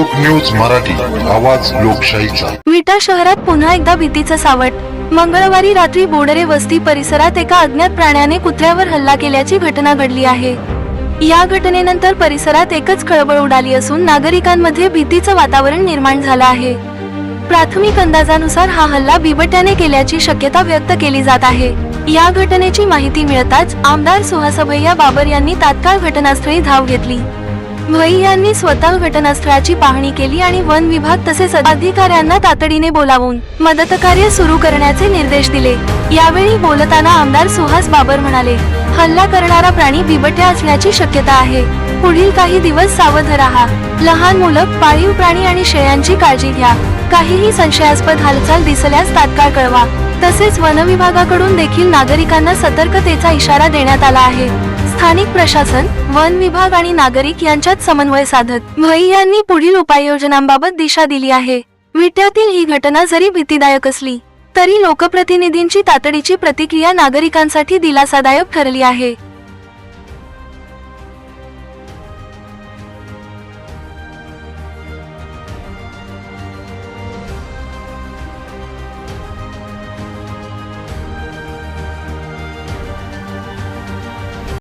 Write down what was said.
लोक न्यूज मराठी आवाज लोकशाहीचा. विटा शहरात पुन्हा एकदा भीतीचं सावट. मंगळवारी रात्री बोडरे वस्ती परिसरात एका अज्ञात प्राण्याने कुत्र्यावर हल्ला केल्याची घटना घडली आहे. या घटनेनंतर परिसरात एकच खळबळ उडाली असून नागरिकांमध्ये भीतीचं वातावरण निर्माण झालं आहे. प्राथमिक अंदाजानुसार हा हल्ला बिबट्याने केल्याची शक्यता व्यक्त केली जात आहे. या घटनेची माहिती मिळताच आमदार सुहासभैया बाबर यांनी तात्काळ घटनास्थळी धाव घेतली. भई यांनी स्वतः घटनास्थळाची पाहणी केली आणि वन विभाग तसेच अधिकाऱ्यांना तातडीने बोलावून मदत कार्य सुरू करण्याचे निर्देश दिले. यावेळी बोलताना आमदार सुहास बाबर म्हणाले हल्ला करणारा प्राणी बिबट्या असण्याची शक्यता आहे. पुढील काही दिवस सावध राहा. लहान मुलं पाळीव प्राणी आणि शेळ्यांची काळजी घ्या. काहीही संशयास्पद हालचाल दिसल्यास तात्काळ कळवा. तसेच वन विभागाकडून देखील नागरिकांना सतर्कतेचा इशारा देण्यात आला आहे. स्थानिक प्रशासन वन विभाग आणि नागरिक यांच्यात समन्वय साधत. भई यांनी पुढील उपाययोजनांबाबत दिशा दिली आहे. विट्यातील ही घटना जरी भीतीदायक असली तरी लोकप्रतिनिधींची तातडीची प्रतिक्रिया नागरिकांसाठी दिलासादायक ठरली आहे.